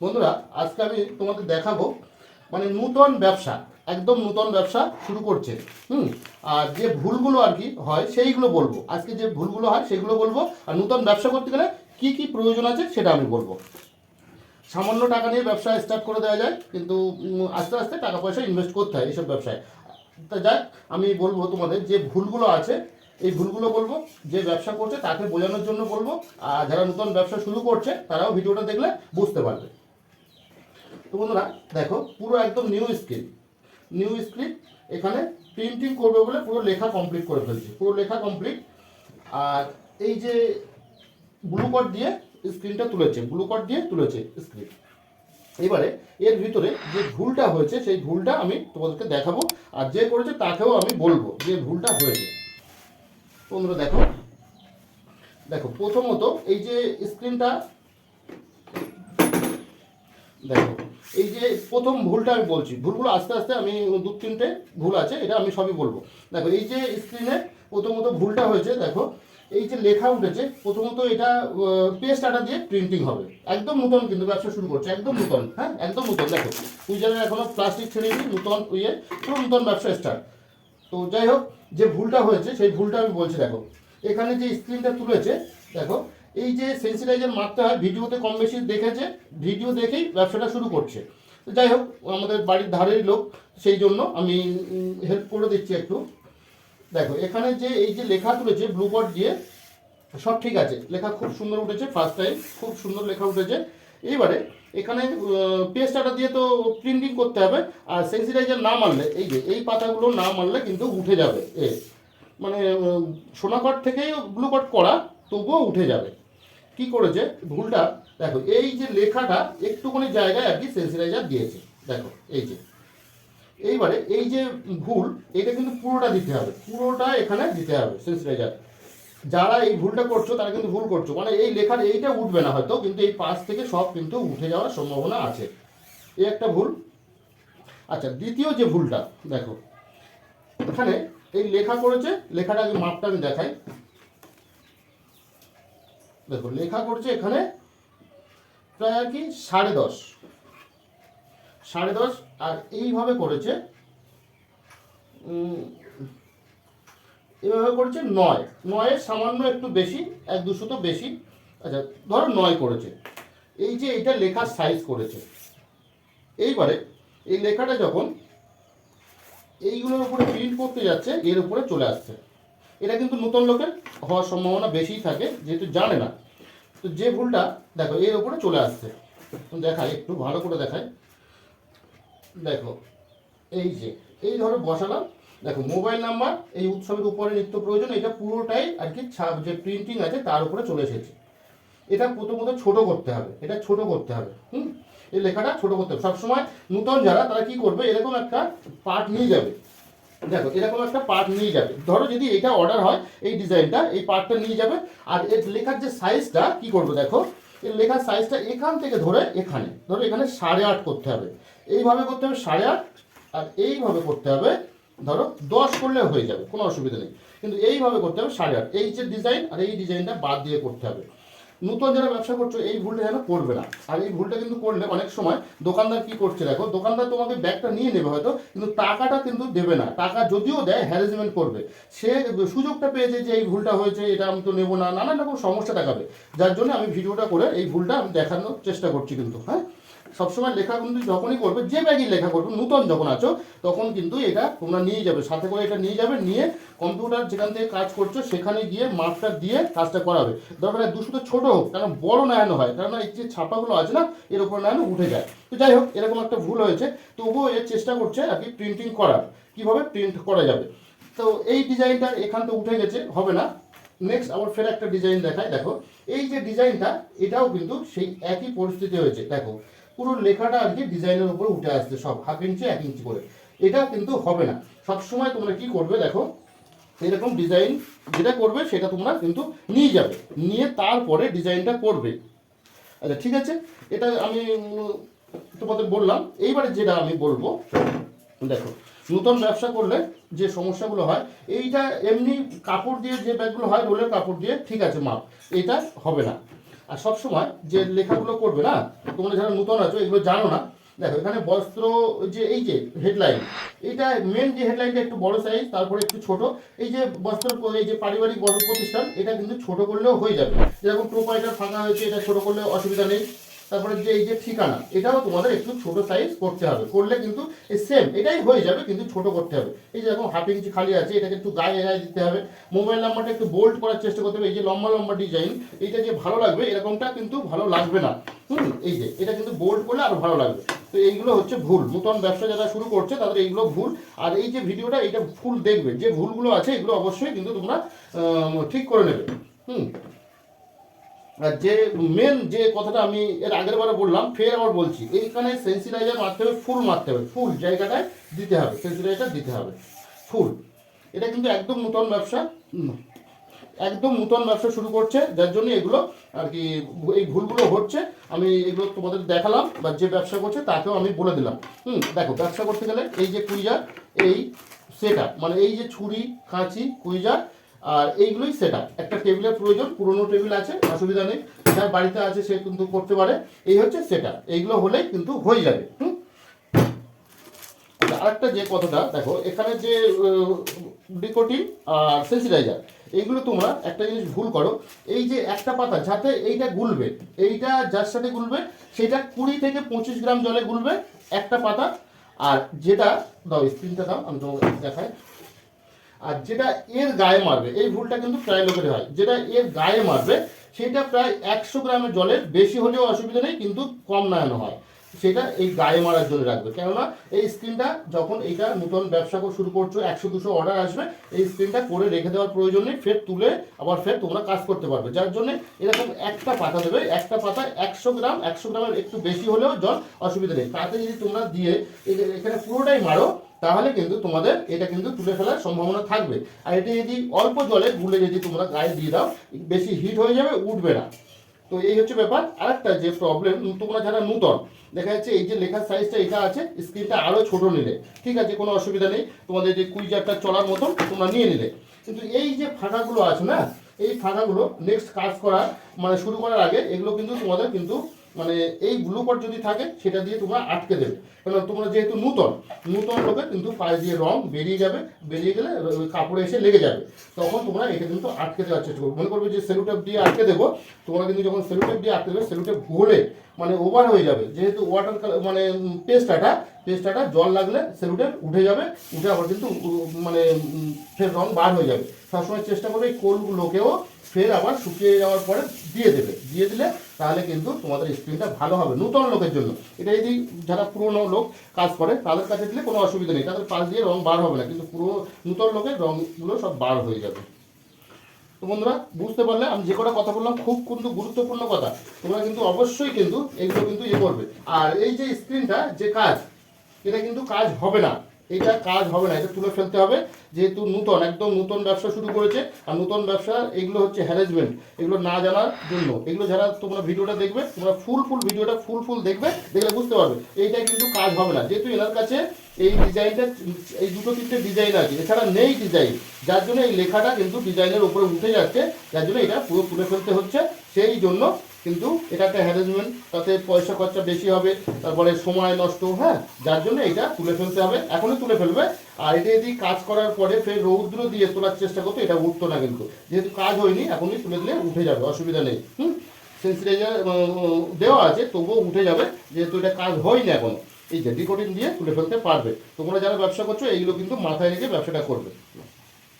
বন্ধুরা, আজকে আমি তোমাদের দেখাবো মানে নূতন ব্যবসা, একদম নূতন ব্যবসা শুরু করছে, হুম? আর যে ভুলগুলো আর কি হয়, সেইগুলো বলব। আজকে যে ভুলগুলো হয়, সেগুলো বলব। আর নূতন ব্যবসা করতে গেলে কি কি প্রয়োজন আছে, সেটা আমি বলব। সামান্য টাকা নিয়ে ব্যবসা স্টার্ট করে দেওয়া যায়, কিন্তু আস্তে আস্তে টাকা পয়সা ইনভেস্ট করতে হয় এইসব ব্যবসায়। তা যাক, আমি বলব তোমাদের যে ভুলগুলো আছে, এই ভুলগুলো বলব, যে ব্যবসা করছে তাকে বোঝানোর জন্য বলব। আর যারা নতুন ব্যবসা শুরু করছে, তারাও ভিডিওটা দেখলে বুঝতে পারবে। তো বন্ধুরা, দেখো, পুরো একদম নিউ স্ক্রিন নিউ স্ক্রিন এখানে প্রিন্টিং করবে বলে পুরো লেখা কমপ্লিট করে ফেলছি। পুরো লেখা কমপ্লিট আর এই যে ব্লু কট দিয়ে স্ক্রিনটা তুলেছে ব্লু কট দিয়ে তুলেছে স্ক্রিন এবারে এর ভিতরে যে ভুলটা হয়েছে, সেই ভুলটা আমি তোমাদেরকে দেখাবো। আর যে করেছে, তাকেও আমি বলব যে ভুলটা হয়েছে। তোমরা দেখো। দেখো, প্রথমত এই যে স্ক্রিনটা দেখো এই যে প্রথম ভুলটা আমি বলছি, ভুলগুলো আস্তে আস্তে আমি দু তিনটে ভুল আছে, এটা আমি সবই বলব। দেখো, এই যে স্ক্রিনে প্রথমত ভুলটা হয়েছে, দেখো, এই যে লেখা উঠেছে, প্রথমত এটা পেস্ট আটা দিয়ে প্রিন্টিং হবে। একদম নতুন কিন্তু ব্যবসা শুরু করছে, একদম নতুন হ্যাঁ একদম নতুন, দেখো। উইজারের এখনও প্লাস্টিক ছেড়ে দিই নতুন ইয়ে পুরো নতুন ব্যবসা স্টার্ট তো যাই হোক, যে ভুলটা হয়েছে, সেই ভুলটা আমি বলছি, দেখো। এখানে যে স্ক্রিনটা তুলেছে, দেখো এই যে সেন্সিটাইজার মারতে হয়, ভিডিওতে কম বেশি দেখেছে, ভিডিও দেখেই ব্যবসাটা শুরু করছে। যাই হোক, আমাদের বাড়ির ধারের লোক, সেই জন্য আমি হেল্প করে দিচ্ছি একটু। দেখো, এখানে যে এই যে লেখা তুলেছে ব্লু বোর্ড দিয়ে, সব ঠিক আছে। লেখা খুব সুন্দর উঠেছে ফার্স্ট টাইম খুব সুন্দর লেখা উঠেছে। এইবারে, এখানে পেস্ট আটা দিয়ে তো প্রিন্টিং করতে হবে, আর সেন্সিটাইজার না মারলে, এই যে, এই পাতাগুলো না মারলে কিন্তু উঠে যাবে, এ। মানে সোনাকট থেকেই ব্লু কট করা, তবুও উঠে যাবে। কি করেছে? ভুলটা দেখো, এই যে লেখাটা একটুখানি জায়গায় আর কি সেন্সিটাইজার দিয়েছে। দেখো, এই যে। এইবারে এই যে ভুল, এটা কিন্তু পুরোটা দিতে হবে। পুরোটা এখানে দিতে হবে সেন্সিটাইজার যারা এই ভুলটা করছ, তারা কিন্তু ভুল করছ। মানে এই লেখার এইটা উঠবে না হয়তো, কিন্তু এই পাশ থেকে সব কিন্তু উঠে যাওয়ার সম্ভাবনা আছে। এই একটা ভুল। আচ্ছা দ্বিতীয় যে ভুলটা, দেখো। এখানে এই লেখা করেছে লেখাটা মাপটা আমি দেখাই। দেখো লেখা করছে এখানে প্রায় আর কি সাড়ে দশ। সাড়ে দশ, আর এইভাবে করেছে এভাবে করেছে নয়। নয়ের সামান্য একটু বেশি, এক দুশো তো বেশি। আচ্ছা ধরো নয় করেছে। এই যে এটা লেখার সাইজ করেছে। এইবারে এই লেখাটা যখন এইগুলোর উপরে প্রিন্ট করতে যাচ্ছে, এর উপরে চলে আসছে। এটা কিন্তু নতুন লোকের হওয়ার সম্ভাবনা বেশি থাকে, যেহেতু জানে না। তো যে ভুলটা, দেখো, এর উপরে চলে আসছে। দেখায় একটু ভালো করে দেখায় দেখো, এই যে, এই ধরো বসালাম। দেখো, মোবাইল নাম্বার, এই উৎসবের উপরে নিত্য প্রয়োজন, এটা পুরোটাই আর কি ছাপ যে প্রিন্টিং আছে, তার উপরে চলে এসেছে। এটা প্রথমত ছোট করতে হবে, এটা ছোট করতে হবে, হুম? এই লেখাটা ছোট করতে হবে। সবসময় নূতন যারা, তারা কি করবে? এরকম একটা পার্ট নিয়ে যাবে। দেখো, এরকম একটা পার্ট নিয়ে যাবে। ধরো যদি এটা অর্ডার হয়, এই ডিজাইনটা এই পার্টটা নিয়ে যাবে, আর এর লেখার যে সাইজটা কি করব দেখো? এর লেখার সাইজটা এখান থেকে ধরে এখানে। ধরো এখানে সাড়ে আট করতে হবে। এইভাবে করতে হবে সাড়ে আট, আর এইভাবে করতে হবে, ধরো দশ করলে হয়ে যাবে, কোনো অসুবিধা নেই। কিন্তু এইভাবে করতে হবে সাড়ে আট। এই যে ডিজাইন আর এই ডিজাইনটা বাদ দিয়ে করতে হবে। নতুন যারা ব্যবসা করছ, এই ভুলটা যেন করবে না। আর এই ভুলটা কিন্তু করলে অনেক সময় দোকানদার কি করছে দেখো, দোকানদার তোমাকে ব্যাগটা নিয়ে নেবে হয়তো, কিন্তু টাকাটা কিন্তু দেবে না। টাকা যদিও দেয় হ্যারাসমেন্ট করবে। সে সুযোগটা পেয়েছে যে এই ভুলটা হয়েছে, এটা আমি তো নেব না, নানান রকম সমস্যা দেখাবে। যার জন্য আমি ভিডিওটা করে এই ভুলটা আমি দেখানোর চেষ্টা করছি কিন্তু হ্যাঁ? সবসময় লেখা কিন্তু যখনই করবে, যে ব্যাগই লেখা করবে, নূতন যখন আছো, তখন কিন্তু এটা তোমরা নিয়ে যাবে, সাথে করে এটা নিয়ে যাবে, নিয়ে কম্পিউটার যেখান থেকে কাজ করছ, সেখানে গিয়ে মাপটা দিয়ে কাজটা করাবে দরকার দুশো তো ছোটো হোক কারণ বড় নায়ানো হয় কারণ এই যে ছাপাগুলো আছে না, এর উপর নায়ানো উঠে যায়। তো যাই হোক, এরকম একটা ভুল হয়েছে, তবুও এর চেষ্টা করছে আর কি প্রিন্টিং করার। কীভাবে প্রিন্ট করা যাবে? তো এই ডিজাইনটা এখান থেকে উঠে গেছে, হবে না। নেক্সট আবার ফের একটা ডিজাইন দেখায় দেখো। এই যে ডিজাইনটা এটাও কিন্তু সেই একই পরিস্থিতি হয়েছে, দেখো। পুরো লেখাটা আর কি ডিজাইনের উপরে উঠে আসছে সব হাফ ইঞ্চি এক ইঞ্চি করে। এটা কিন্তু হবে না। সবসময় তোমরা কি করবে দেখো, এরকম ডিজাইন যেটা করবে, সেটা তোমরা কিন্তু নিয়ে যাবে। নিয়ে তারপরে ডিজাইনটা করবে। আচ্ছা ঠিক আছে? এটা আমি তোমাদের বললাম। এইবারে যেটা আমি বলব, দেখো, নতুন ব্যবসা করলে যে সমস্যাগুলো হয়, এইটা এমনি কাপড় দিয়ে যে ব্যাগগুলো হয়, রোলের কাপড় দিয়ে ঠিক আছে, মাপ। এটা হবে না। আর সব সময় যে লেখাগুলো করবে না, তোমরা যারা নূতন আছো, এগুলো জানো না। দেখো, এখানে বস্ত্র, যে এই যে হেডলাইন এটা মেন যে হেডলাইনটা একটু বড় সাইজ তারপরে একটু ছোট, এই যে বস্ত্র এই যে পারিবারিক বড় প্রতিষ্ঠান, এটা কিন্তু ছোট করলেও হয়ে যাবে। যেরকম প্রোপাইটার ফাঁকা হয়েছে, এটা ছোট করলে অসুবিধা নেই। তারপরে যে এই যে ঠিকানা, এটাও তোমাদের একটু ছোট সাইজ করতে হবে। করলে কিন্তু এই সেম এটাই হয়ে যাবে, কিন্তু ছোট করতে হবে। এই যে এখন হাফ ইঞ্চি খালি আছে, এটাকে একটু গায়ে গায়ে দিতে হবে। মোবাইল নাম্বারটা একটু বোল্ড করার চেষ্টা করতে হবে, এই যে লম্বা লম্বা ডিজাইন এইটা যে ভালো লাগবে, এরকমটা কিন্তু ভালো লাগবে না। হুম, এই যে, এটা কিন্তু বোল্ড করলে আরও ভালো লাগবে। তো এইগুলো হচ্ছে ভুল, নতুন ব্যবসা যারা শুরু করছে, তাদের এইগুলো ভুল। আর এই যে ভিডিওটা এটা ফুল দেখবে, যে ভুলগুলো আছে, এগুলো অবশ্যই কিন্তু তোমরা ঠিক করে নেবে। হুম। যে মেন যে কথাটা আমি এর আগের বারে বললাম, ফের আবার বলছি, এইখানে সেন্সিটাইজার মারতে হবে, ফুল মারতে হবে, ফুল জায়গাটায় দিতে হবে সেন্সিটাইজার দিতে হবে, ফুল। এটা কিন্তু একদম নূতন ব্যবসা একদম নূতন ব্যবসা শুরু করছে, যার জন্য এগুলো আর কি এই ভুলগুলো হচ্ছে। আমি এগুলো তোমাদের দেখালাম, বা যে ব্যবসা করছে তাকেও আমি বলে দিলাম। হুম, দেখো, ব্যবসা করতে গেলে এই যে কুইজার, এই সেটা মানে এই যে ছুরি, কাঁচি, কুইজার আর এইগুলোই সেটা একটা টেবিলের প্রয়োজন পুরনো টেবিল আছে অসুবিধা নেই। যার বাড়িতে আছে সে কিন্তু করতে পারে। এই হচ্ছে সেটা এইগুলো হলেই কিন্তু হয়ে যাবে। হুম? আচ্ছা, আরেকটা যে কথাটা দেখো এখানে যে ডিকোটিন আর সেন্সিটাইজার এইগুলো তোমরা একটা জিনিস ভুল করো। এই যে একটা পাতা যাতে এইটা গুলবে এইটা যার সাথে গুলবে সেটা কুড়ি থেকে পঁচিশ গ্রাম জলে গুলবে একটা পাতা। আর যেটা দাও স্ক্রিনটা দাও আমি তোমাকে দেখাই। আর যেটা এর গায়ে মারবে, এই ভুলটা কিন্তু প্রায় লোকের হয়। যেটা এর গায়ে মারবে, সেটা প্রায় একশো গ্রামের জলের বেশি হলেও অসুবিধা নেই, কিন্তু কম নায়ানো হয়। সেটা এই গায়ে মারার জন্য রাখবে। কেননা এই স্ক্রিনটা যখন এইটা নতুন ব্যবসা করে শুরু করছ, একশো দুশো অর্ডার আসবে, এই স্ক্রিনটা করে রেখে দেওয়ার প্রয়োজন নেই, ফের তুলে আবার ফের তোমরা কাজ করতে পারবে। যার জন্য এরকম একটা পাতা দেবে, একটা পাতা একশো গ্রাম, একশো গ্রামের একটু বেশি হলেও জল অসুবিধা নেই। তাতে যদি তোমরা দিয়ে এখানে পুরোটাই মারো তাহলে কিন্তু তোমাদের এটা কিন্তু তুলে ফেলার সম্ভাবনা থাকবে। আর এটা যদি অল্প জলে গুলে যদি তোমরা গায়ে দিয়ে দাও, বেশি হিট হয়ে যাবে, উঠবে না। তো এই হচ্ছে ব্যাপার। আরেকটা যে প্রবলেম তোমরা যারা নূতন, দেখা যাচ্ছে এই যে লেখার সাইজটা এটা আছে স্ক্রিনটা আরও ছোট নিলে, ঠিক আছে, কোনো অসুবিধা নেই। তোমাদের যে কুইজারটা চলার মতন, তোমরা নিয়ে নিলে। কিন্তু এই যে ফাঁকাগুলো আছে না, এই ফাঁকাগুলো নেক্সট কাজ করার মানে শুরু করার আগে, এগুলো কিন্তু তোমাদের কিন্তু মানে এই ব্লু কোড যদি থাকে, সেটা দিয়ে তোমরা আটকে দেবে। কারণ তোমরা যেহেতু নূতন নূতন লোকের কিন্তু পায়ে দিয়ে রং বেরিয়ে যাবে, বেরিয়ে গেলে কাপড়ে এসে লেগে যাবে। তখন তোমরা এটা কিন্তু আটকে দেওয়ার চেষ্টা করবে। মনে করবে যে সেলুটেপ দিয়ে আটকে দেবো, তোমরা কিন্তু যখন সেলুটেপ দিয়ে আটকে দেবে সেলুটেপ ঘোলে মানে ওভার হয়ে যাবে। যেহেতু ওয়াটার কালার মানে পেস্টাটা পেস্টাটা জল লাগলে সেলুটেপ উঠে যাবে, উঠে আবার কিন্তু মানে ফের রং বার হয়ে যাবে। সবসময় চেষ্টা করবে এই কোলগুলোকেও ফের আবার শুকিয়ে যাওয়ার পরে দিয়ে দেবে। দিয়ে দিলে তাহলে কিন্তু তোমাদের স্ক্রিনটা ভালো হবে নতুন লোকের জন্য। এটা যদি যারা পুরনো লোক কাজ করে, তাদের কাছে দিলে কোনো অসুবিধা নেই। তাদের পাশ দিয়ে রং বার হবে না, কিন্তু পুরো নূতন লোকের রংগুলো সব বার হয়ে যাবে। তো বন্ধুরা, বুঝতে পারলে আমি যে কটা কথা বললাম, খুব কিন্তু গুরুত্বপূর্ণ কথা। তোমরা কিন্তু অবশ্যই কিন্তু এইগুলো কিন্তু ইয়ে করবে। আর এই যে স্ক্রিনটা যে কাজ, এটা কিন্তু কাজ হবে না। এটা কাজ হবে না, এটা তুলে ফেলতে হবে। যেহেতু নূতন, একদম নূতন ব্যবসা শুরু করেছে, আর নূতন ব্যবসা এগুলো হচ্ছে হ্যারাসমেন্ট এগুলো না জানার জন্য। এগুলো যারা তোমরা ভিডিওটা দেখবে, তোমরা ফুল ফুল ভিডিওটা ফুল ফুল দেখবে, দেখলে বুঝতে পারবে এইটা কিন্তু কাজ হবে না। যেহেতু এনার কাছে এই ডিজাইনটা, এই দুটো তিনটে ডিজাইন আছে, এছাড়া নেই ডিজাইন যার জন্য এই লেখাটা কিন্তু ডিজাইনের উপরে উঠে যাচ্ছে, যার জন্য এটা পুরো তুলে ফেলতে হচ্ছে। সেই জন্য কিন্তু এটা একটা হ্যারাসমেন্ট তাতে পয়সা খরচা বেশি হবে, তারপরে সময় নষ্ট হ্যাঁ? যার জন্য এটা তুলে ফেলতে হবে, এখনই তুলে ফেলবে। আর এটা যদি কাজ করার পরে ফের রৌদ্র দিয়ে তোলার চেষ্টা করতো, এটা উঠতো না কিন্তু। যেহেতু কাজ হয়নি, এখনই তুলে দিলে উঠে যাবে, অসুবিধা নেই, হুম? সেন্সিটাইজার দেওয়া আছে, তবুও উঠে যাবে, যেহেতু এটা কাজ হয়নি এখন। এই ডিকোডিং দিয়ে তুলে ফেলতে পারবে। তোমরা যারা ব্যবসা করছ, এইগুলো কিন্তু মাথায় রেখে ব্যবসাটা করবে।